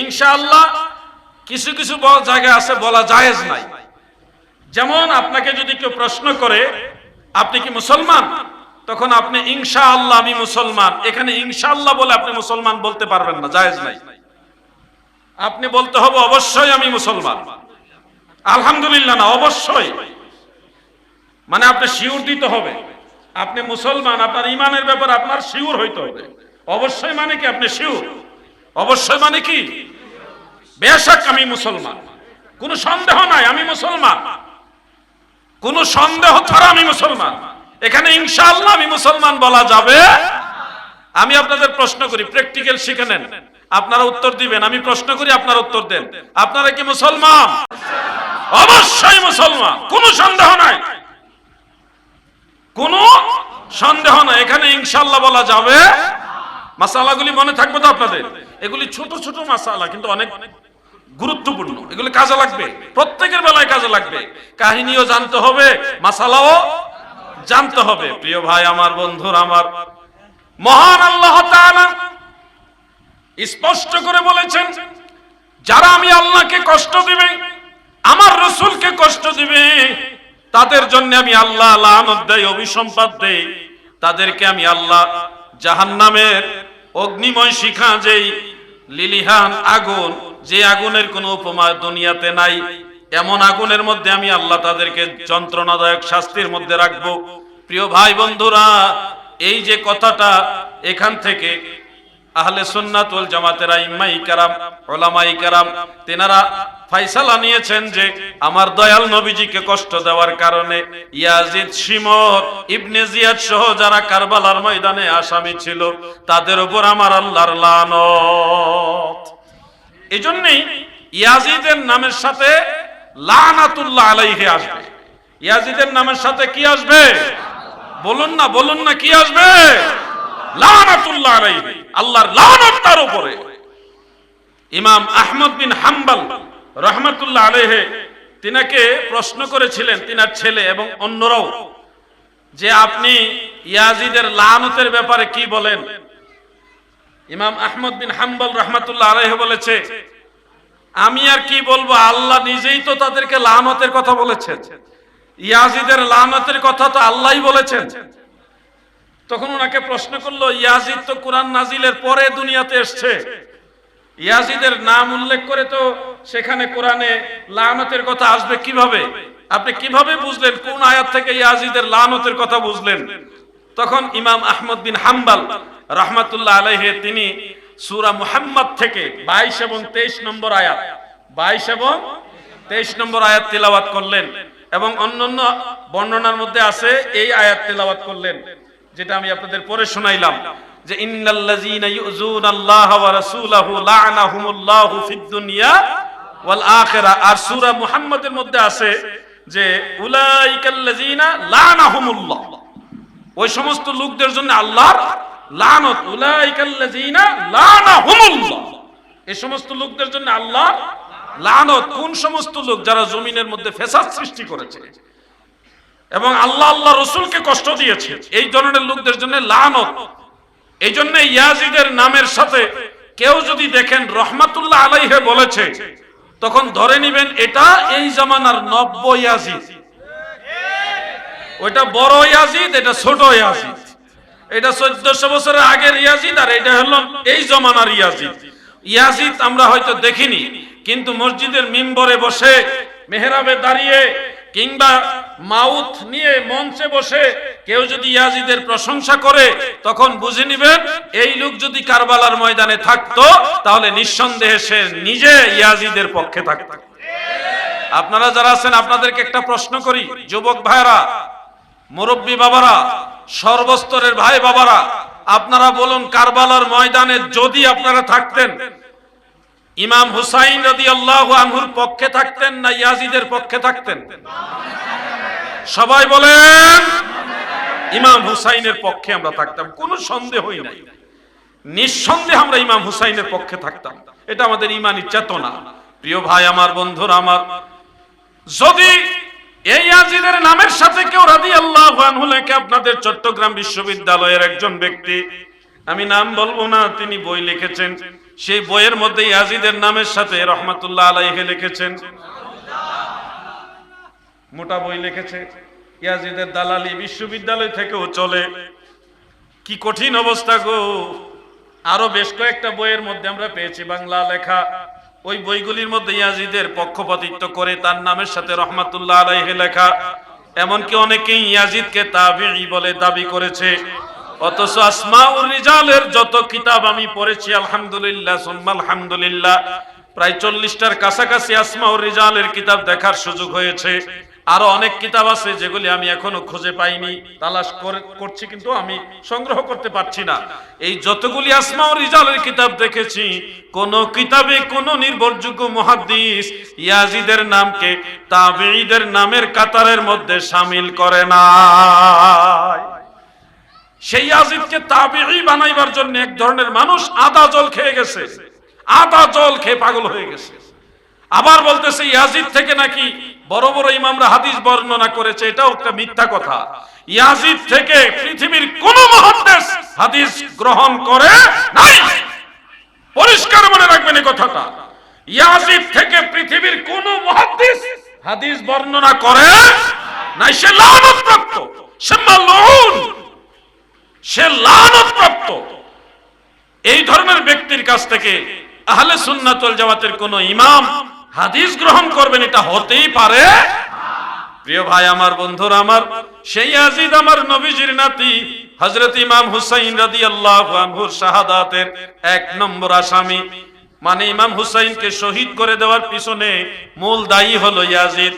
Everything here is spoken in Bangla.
ইনশাআল্লাহ কিছু কিছু জায়গায় আছে, বলা জায়েজ নাই। যেমন আপনাকে যদি কেউ প্রশ্ন করে, আপনি কি মুসলমান? তখন আপনি ইনশাআল্লাহ আমি মুসলমান। এখানে ইনশাআল্লাহ বলে আপনি মুসলমান বলতে পারবেন না, জায়েজ নাই। আপনি বলতে হবে, অবশ্যই আমি মুসলমান। আলহামদুলিল্লাহ না, অবশ্যই। মানে আপনি শিউর দিতে হবে। আপনি মুসলমান, আপনার ইমানের ব্যাপারে আপনার শিউর হইতে হবে। অবশ্যই মানে কি আপনি শিউর? অবশ্যই মানে কি? বেশক আমি মুসলমান। কোনো সন্দেহ নাই, আমি মুসলমান। কোনো সন্দেহ ছাড়া আমি মুসলমান। এখানে ইনশাআল্লাহ আমি মুসলমান বলা যাবে। আমি আপনাদের প্রশ্ন করি, প্র্যাকটিক্যাল শিখে নেন। আপনারা উত্তর দিবেন, আমি প্রশ্ন করি, আপনারা উত্তর দেন। আপনারা কি মুসলমান? অবশ্যই মুসলমান। কোনো সন্দেহ নাই। কোনো সন্দেহ নাই। এখানে ইনশাআল্লাহ বলা যাবে মাসালাগুলি মনে থাকবে তো আপনাদের? এগুলি ছোট ছোট মাসালা কিন্তু অনেক গুরুত্বপূর্ণ। এগুলি কাজে লাগবে। প্রত্যেকের বেলায় কাজে লাগবে। কাহিনীও জানতে হবে মাসালাও জানতে হবে। প্রিয় ভাই আমার, বন্ধুর আমার, মহান আল্লাহ স্পষ্ট করে বলেছেন, যারা আমি আল্লাহকে কষ্ট দিবে, আমার রসুলকে কষ্ট দিবে, তাদের জন্য আমি আল্লাহ লানত দেই অভিসম্পাদ দেই। তাদেরকে আমি আল্লাহ জাহান্নামের অগ্নিময় শিখা যেই লিলিহান আগুন, যে আগুনের কোনো উপমা দুনিয়াতে নাই, এমন আগুনের মধ্যে আমি আল্লাহ তাদেরকে যন্ত্রণাদায়ক শাস্তির মধ্যে রাখব। প্রিয় ভাই বন্ধুরা, এই যে কথাটা এখান থেকে আহলে সুন্নাতুল জামাতেরা ইমাই কারাম, ওলামাই কারাম, তেনারা ফাইসালা নিয়েছেন যে আমার দয়াল নবীজিকে কষ্ট দেওয়ার কারণে ইয়াজিদ, শিমর, ইবনে জিয়াদ সহ যারা কারবালার ময়দানে আসামি ছিল, তাদের উপর আমার আল্লাহর লানত। এজন্যই ইয়াজিদের নামের সাথে লানাতুল্লাহ আলাইহি আসবে। ইয়াজিদের নামের সাথে কি আসবে? বলুন না বলুন না কি আসবে? লানাতুল্লাহ আলাইহি, আল্লাহর লানত তার উপরে। ইমাম আহমদ বিন হাম্বল রহমতুল্লাহ আলাইহি, তিনাকে প্রশ্ন করেছিলেন, তিনার ছেলে এবং অন্যরাও, যে আপনি ইয়াজিদের লানতের ব্যাপারে কি বলেন? ইমাম আহমদ বিন হাম্বল রহমাতুল্লাহ আলাইহি বলেছে, আমি আর কি বলব, আল্লাহ নিজেই তো তাদেরকে লানতের কথা বলেছেন। ইয়াজিদের লানতের কথা তো আল্লাহই বলেছেন। তখন ওনাকে প্রশ্ন করল, ইয়াজিদ তো কোরআন নাজিলের পরে দুনিয়াতে এসছে। ইয়াজিদের নাম উল্লেখ করে তো সেখানে কোরআনে লানতের কথা আসবে কীভাবে? আপনি কীভাবে বুঝলেন কোন আয়াত থেকে ইয়াজিদের লানতের কথা বুঝলেন? তখন ইমাম আহমদ বিন হাম্বাল রহমাতুল্লাহ আলাইহে তিনি সুরা মুহাম্মদ থেকে 22 এবং 23 নম্বর আয়াত 22 এবং 23 নম্বর আয়াত তেলাওয়াত করলেন এবং অন্যান্য বর্ণনার মধ্যে আছে এই আয়াত তেলাওয়াত করলেন, যেটা আমি আপনাদের পরে শোনাইলাম। যে ইন্নাল্লাযীনা ইউযুনাল্লাহ ওয়া রাসূলাহু লা'নাহুমুল্লাহু ফিদ দুনিয়া ওয়াল আখিরা। আর সূরা মুহাম্মাদের মধ্যে আছে যে উলাইকাল্লাযীনা লা'নাহুমুল্লাহ। ওই সমস্ত লোকদের জন্য আল্লাহর লানত। উলাইকাল্লাযীনা লা'নাহুমুল্লাহ। এই সমস্ত লোকদের জন্য আল্লাহ লানত। কোন সমস্ত লোক যারা জমিনের মধ্যে ফেসাদ সৃষ্টি করেছে? এবং আল্লাহ আল্লাহ রসুলকে কষ্ট দিয়েছে। এই ধরনের লোকদের জন্য লানত। এই জন্য ইয়াজিদের নামের সাথে কেউ যদি দেখেন রহমাতুল্লাহ আলাইহে বলেছে, তখন ধরে নিবেন এটা এই জামানার নব্য ইয়াজিদ। ওইটা বড় ইয়াজিদ, এটা ছোট ইয়াজিদ। এটা চোদ্দশো বছরের আগের ইয়াজিদ আর এটা হলো এই জমানার ইয়াজিদ। ইয়াজিদ আমরা হয়তো দেখিনি, কিন্তু মসজিদের মিম্বরে বসে মেহরাবে দাঁড়িয়ে কিংবা মাউথ নিয়ে মঞ্চে বসে কেউ যদি ইয়াজিদের প্রশংসা করে, তখন বুঝে নিবেন, এই লোক যদি কারবালার ময়দানে থাকতো, তাহলে নিঃসন্দেহে সে নিজে ইয়াজিদের পক্ষে থাকতো। আপনারা যারা আছেন, আপনাদেরকে একটা প্রশ্ন করি, যুবক ভাইরা মুরব্বী বাবারা, সর্বস্তরের ভাই বাবারা, আপনারা বলুন, কারবালার ময়দানে যদি আপনারা থাকতেন, ইমাম হুসাইন রাদি আল্লাহ আনহুর পক্ষে থাকতেন না ইয়াজিদের পক্ষে থাকতেন? সবাই বলেন, ইমাম হুসাইনের পক্ষে আমরা থাকতাম, কোনো সন্দেহই নাই। নিঃসন্দেহে আমরা ইমাম হুসাইনের পক্ষে থাকতাম। এটা আমাদের ইমানি চেতনা। প্রিয় ভাই, আমার বন্ধুরা, আমার যদি এই আজিদের নামের সাথে কেউ রাদি আল্লাহ লেখে, আপনাদের চট্টগ্রাম বিশ্ববিদ্যালয়ের একজন ব্যক্তি, আমি নাম বলব না, তিনি বই লিখেছেন। সেই বইয়ের মধ্যে ইয়াজিদের নামের সাথে রহমাতুল্লাহ আলাইহে লিখেছেন। মোটা বই লিখেছে। ইয়াজিদের দালালি বিশ্ববিদ্যালয় থেকেও চলে। কি কঠিন অবস্থা গো। আরও বেশ কয়েকটা বইয়ের মধ্যে আমরা পেয়েছি বাংলা লেখা। ওই বইগুলির মধ্যে ইয়াজিদের পক্ষপাতিত্ব করে তার নামের সাথে রহমাতুল্লাহ আলাইহে লেখা। এমনকি অনেকেই ইয়াজিদকে তাবিঈ বলে দাবি করেছে। অথচ আসমাউর রিজালের যত কিতাব আমি পড়েছি, আলহামদুলিল্লাহ, সুম্মা আলহামদুলিল্লাহ, প্রায় চল্লিশটার কাছাকাছি আসমাউর রিজালের কিতাব দেখার সুযোগ হয়েছে। আরও অনেক কিতাব আছে যেগুলি আমি এখনও খুঁজে পাইনি, তালাশ করে- করছি কিন্তু আমি সংগ্রহ করতে পারছি না। এই যতগুলি আসমা ও রিজালের কিতাব দেখেছি, কোন কিতাবে কোন নির্ভরযোগ্য মুহাদ্দিস ইয়াজিদের নামকে তাবেঈদের নামের কাতারের মধ্যে সামিল করে না সেই ইয়াজিদকে তাবেঈ বানাইবার জন্য এক ধরনের মানুষ আদা জল খেয়ে গেছে। আদা জল খেয়ে পাগল হয়ে গেছে। আবার বলতেছে, ইয়াজিদ থেকে নাকি বড় বড় ইমামরা হাদিস বর্ণনা করেছে, এটাও একটা মিথ্যা কথা। ইয়াজিদ থেকে পৃথিবীর কোন মহাদেশ হাদিস গ্রহণ করে নাই। পরিষ্কার মনে রাখবেন এই কথাটা। ইয়াজিদ থেকে পৃথিবীর কোন মহাদেশ হাদিস বর্ণনা করে নাই। সে লানতপ্রাপ্ত, সে মালউন সে লানতপ্রাপ্ত। এই ধরনের ব্যক্তির কাছ থেকে আহলে সুন্নাতুল জামাতের কোন ইমাম হাদিস গ্রহণ করবেন, এটা হতেই পারে। প্রিয় ভাই, আমার বন্ধুরা, আমার সেই আজিদ আমার নবীজির নাতি হজরত ইমাম হুসাইন রাজি আল্লাহ শাহাদাতের এক নম্বর আসামি। মানে ইমাম হুসাইনকে শহীদ করে দেওয়ার পিছনে মূল দায়ী হলো ইয়াজিদ।